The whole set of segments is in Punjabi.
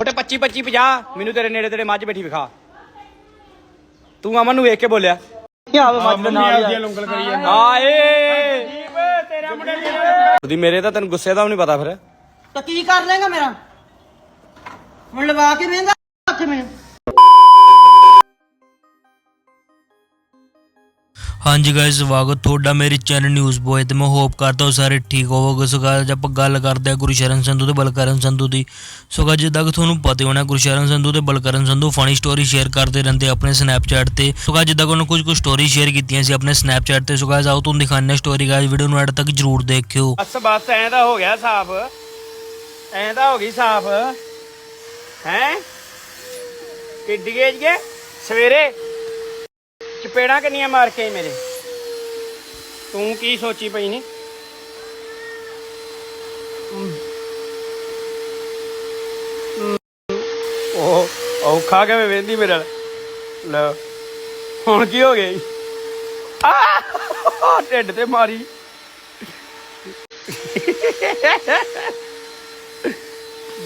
ਛੋਟੇ 25 25 50 ਮੈਨੂੰ ਤੇਰੇ ਨੇੜੇ ਤੇਰੇ ਮੱਝ ਬੈਠੀ ਵਿਖਾ। ਤੂੰ ਅਮਨ ਨੂੰ ਵੇਖ ਕੇ ਬੋਲਿਆ। ਆਵੇ ਮੱਝ ਦੇ ਨਾਲ ਹੀ ਲੰਗਲ ਕਰੀ ਜਾਂਦਾ। ਆਏ ਤੇਰਾ ਮੁੰਡਾ ਉਹਦੀ ਮੇਰੇ ਤਾਂ ਤੈਨੂੰ ਗੁੱਸੇ ਦਾ ਵੀ ਨਹੀਂ ਪਤਾ ਫਿਰ। ਤਾਂ ਕੀ ਕਰ ਲੇਗਾ ਮੇਰਾ? ਹੁਣ ਲਵਾ ਕੇ ਵੇਂਦਾ ਹੱਥ ਮੈਨੂੰ ਹਾਂਜੀ ਗਾਇਸ ਸਵਾਗਤ ਤੁਹਾਡਾ ਮੇਰੇ ਚੈਨਲ ਨਿਊਜ਼ ਬੋਏ ਤੇ ਮੈਂ ਹੋਪ ਕਰਦਾ ਹਾਂ ਸਾਰੇ ਠੀਕ ਹੋਵੋਗੇ। ਸੋ guys, ਆਪਾਂ ਗੱਲ ਕਰਦੇ ਹਾਂ ਗੁਰਸ਼ਰਨ ਸੰਧੂ ਤੇ ਬਲਕਰਨ ਸੰਧੂ ਦੀ। ਸੋ guys, ਜਿੱਦਾਂ ਕਿ ਤੁਹਾਨੂੰ ਪਤਾ ਹੋਣਾ ਗੁਰਸ਼ਰਨ ਸੰਧੂ ਤੇ Balkaran Sandhu funny story share ਕਰਦੇ ਰਹਿੰਦੇ ਆਪਣੇ ਸਨੈਪਚੈਟ ਤੇ। ਸੋ guys, ਜਿੱਦਾਂ ਕਿ ਉਹਨਾਂ ਕੁਝ ਕੁ ਸਟੋਰੀ ਸ਼ੇਅਰ ਕੀਤੀਆਂ ਸੀ ਆਪਣੇ ਸਨੈਪਚੈਟ ਤੇ। ਸੋ guys, ਆਓ ਤੁਹਾਨੂੰ ਦਿਖਾਉਂਦੇ ਸਟੋਰੀ ਗਾਇਸ ਵੀਡੀਓ ਨੂੰ ਐਡ ਤੱਕ ਜਰੂਰ ਦੇਖਿਓ। ਬਸ ਬਸ ਐਂ ਤਾਂ ਹੋ ਗਿਆ ਸਾਫ਼। ਐਂ ਤਾਂ ਹੋ ਗਈ ਸਾਫ਼। ਹੈ? ਕਿੱਡੀਏ ਜੀਏ ਸਵੇਰੇ ਚਪੇੜਾਂ ਕਿੰਨੀਆਂ ਮਾਰ ਕੇ ਮੇਰੇ? ਤੂੰ ਕੀ ਸੋਚੀ ਪਈ ਨੀ? ਉਹ ਔਖਾ ਕਿਵੇਂ ਵੇਂਦੀ ਮੇਰੇ ਨਾਲ? ਲੈ ਹੁਣ ਕੀ ਹੋ ਗਿਆ? ਆਹ ਢਿੱਡ ਤੇ ਮਾਰੀ।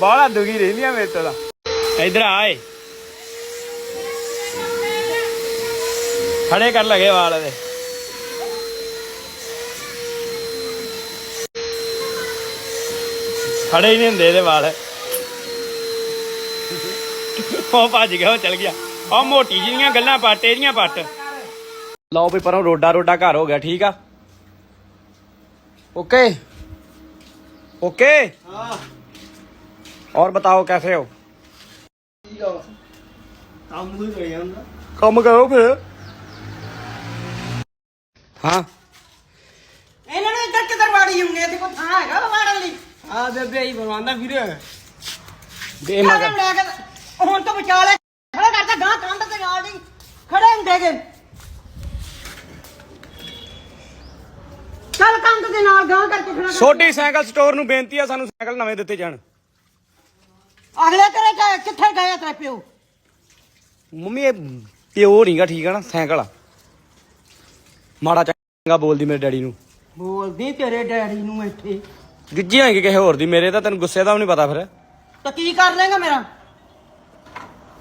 ਬਾਹਲਾ ਦੁਖੀ ਰਹਿੰਦੀਆਂ ਮੇਰੇ ਤੋਂ ਤਾਂ। ਇਧਰ ਆਏ ਖੜੇ ਕਰ ਲਗੇ ਵਾਲ ਇਹਦੇ ਖੜੇ ਹੀ ਨਹੀਂ ਹੁੰਦੇ ਇਹਦੇ ਵਾਲ ਉਹ ਭੱਜ ਗਿਆ ਉਹ ਚਲ ਗਿਆ ਉਹ ਮੋਟੀ ਜਿਹੀਆਂ ਗੱਲਾਂ ਪੱਟ ਇਹਦੀਆਂ ਪੱਟ ਲਓ ਵੀ ਪਰੋਂ ਰੋਡਾ ਰੋਡਾ ਘਰ ਹੋ ਗਿਆ ਠੀਕ ਆ ओके ओके और बताओ कैसे हो ਕੰਮ ਕੋਈ ਕਰੀ ਜਾਂਦਾ ਕੰਮ ਕਰੋ ਫਿਰ ਹਾਂ। ਇਹਨਾਂ ਨੂੰ ਇੱਧਰ ਕਿੱਧਰ ਵਾੜੀ ਹੁੰਗੇ ਤੇ ਕੋਈ ਥਾਂ ਹੈਗਾ ਵਾ ਵਾੜਨ ਲਈ। ਆ ਬੇਬੇ ਹੀ ਬਣਵਾਉਂਦਾ ਵੀਰੇ। ਦੇ ਕਾਹਦੇ ਲੈ ਕੇ ਹੁਣ ਤਾਂ ਬਚਾ ਲੈ। ਖੜਾ ਕਰਦਾ ਗਾਂ ਕੰਧ ਤੇ ਗਾਲ ਨਹੀਂ ਖੜੇ ਹੁੰਦੇ ਗੇ ਚੱਲ ਕੰਧ ਦੇ ਨਾਲ ਗਾਂ ਕਰਕੇ ਖੜਾ ਕਰ। ਛੋਟੀ ਸਾਈਕਲ ਸਟੋਰ ਨੂੰ ਬੇਨਤੀ ਆ ਸਾਨੂੰ ਸਾਈਕਲ ਨਵੇਂ ਦਿੱਤੇ ਜਾਣ। ਅਗਲੇ ਤੇਰੇ ਕਿ- ਕਿੱਥੇ ਗਏ ਆ ਤੇਰੇ ਪਿਓ? ਮੰਮੀ ਇਹ ਪਿਓ ਨਹੀਂਗਾ ਠੀਕ ਆ ਨਾ ਸਾਈਕਲ ਆ। ਮਾੜਾ ਚੰਗਾ ਬੋਲਦੀ ਮੇਰੇ ਡੈਡੀ ਨੂੰ। ਬੋਲਦੀ ਤੇਰੇ ਡੈਡੀ ਨੂੰ ਇੱਥੇ। ਗਿੱਜੀ ਹੋਏਗੀ ਕਿਸੇ ਹੋਰ ਦੀ ਮੇਰੇ ਤਾਂ ਤੈਨੂੰ ਗੁੱਸੇ ਦਾ ਵੀ ਨਹੀਂ ਪਤਾ ਫਿਰ। ਤਾਂ ਕੀ ਕਰ ਲੇਗਾ ਮੇਰਾ?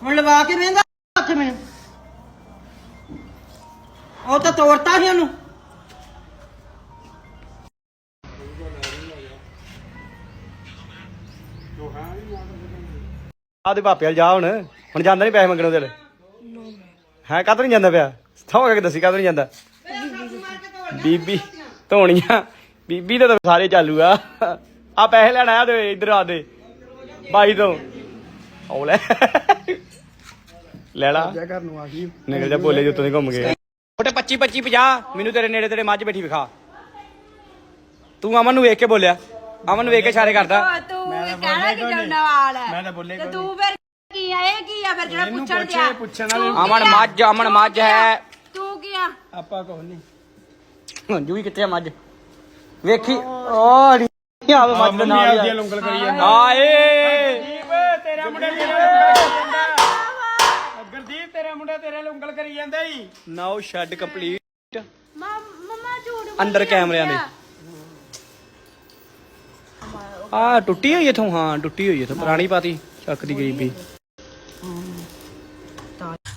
ਹੁਣ ਲਵਾ ਕੇ ਵੇਂਦਾ ਹੱਥ ਮੈਨੂੰ ਉਹ ਤਾਂ ਤੋੜਤਾ ਸੀ ਉਹਨੂੰ। ਆਦੇ ਭਾਪੇ ਵੱਲ ਜਾ ਹੁਣ। ਹੁਣ ਜਾਂਦਾ ਨਹੀਂ ਪੈਸੇ ਮੰਗਣ ਉਹਦੇ ਹੈ ਕਾਹਤੋਂ ਨਹੀਂ ਜਾਂਦਾ ਪਿਆ? ਸੌਂ ਕੇ ਦੱਸੀ ਕਾਹਤੋਂ ਨਹੀਂ ਜਾਂਦਾ। ਬੀਬੀ ਧੋਣੀਆਂ। ਬੀਬੀ ਦੇ ਤਾਂ ਸਾਰੇ ਚਾਲੂ ਆ। ਆ ਪੈਸੇ ਲੈਣ ਆਇਆ ਤੇ ਇੱਧਰ ਆ ਦੇ। ਬਾਈ ਤੋਂ। ਆਉ ਲੈ। ਲੈ ਲਾ। ਘਰ ਨੂੰ ਆ ਗਈ ਨਿਕਲ ਜਾ ਬੋਲੇ ਜੋ ਤੁਸੀਂ ਘੁੰਮ ਗਏ ਛੋਟੇ 25 25 50 ਮੈਨੂੰ ਤੇਰੇ ਨੇੜੇ ਤੇਰੇ ਮੱਝ ਬੈਠੀ ਵਿਖਾ। ਤੂੰ ਅਮਨ ਨੂੰ ਵੇਖ ਕੇ ਬੋਲਿਆ। ਅਮਨ ਨੂੰ ਵੇਖ ਕੇ ਇਸ਼ਾਰੇ ਕਰਦਾ। ਉਹ ਤੂੰ ਕਹਿਣਾ ਕਿ ਜੰਨਾ ਵਾਲ ਹੈ। ਮੈਂ ਤਾਂ ਬੋਲੇ ਤੇ ਤੂੰ ਫਿਰ ਕੀ ਆ? ਇਹ ਕੀ ਆ? ਫਿਰ ਜਿਹੜਾ ਪੁੱਛਣ ਪੁੱਛੇ ਗਿਆ ਅਮਨ ਮੱਝ ਅਮਨ ਮੱਝ ਹੈ। ਤੂੰ ਕੀ ਆ? ਆਪਾਂ ਕੋਲ ਨਹੀਂ। ਮੰਜੂ ਵੀ ਕਿੱਥੇ ਆ ਮੱਝ? ਵੇਖੀ ਓ ਨਹੀਂ ਆਵੇ ਮੱਝ ਦੇ। ਲੰਗਲ ਕਰੀ ਜਾਂਦਾ ਆਏ ਤੇਰਾ ਮੁੰਡਾ ਤੇਰਾ ਗੁਰਦੀਪ ਤੇਰਾ ਮੁੰਡਾ ਤੇਰੇ ਨਾਲ ਉਂਗਲ ਕਰੀ ਜਾਂਦਾ ਹੀ ਨਾਓ ਸ਼ੈਡ ਕੰਪਲੀਟ। ਮਮਾ ਝੂਠ ਅੰਦਰ ਕੈਮਰਿਆਂ ਦੇ। ਆ। ਟੁੱਟੀ ਹੋਈ ਇਥੋਂ? ਹਾਂ ਟੁੱਟੀ ਹੋਈ ਇਥੋਂ। ਪੁਰਾਣੀ ਪਾਤੀ ਚੱਕ ਦੀ ਗਈ ਵੀ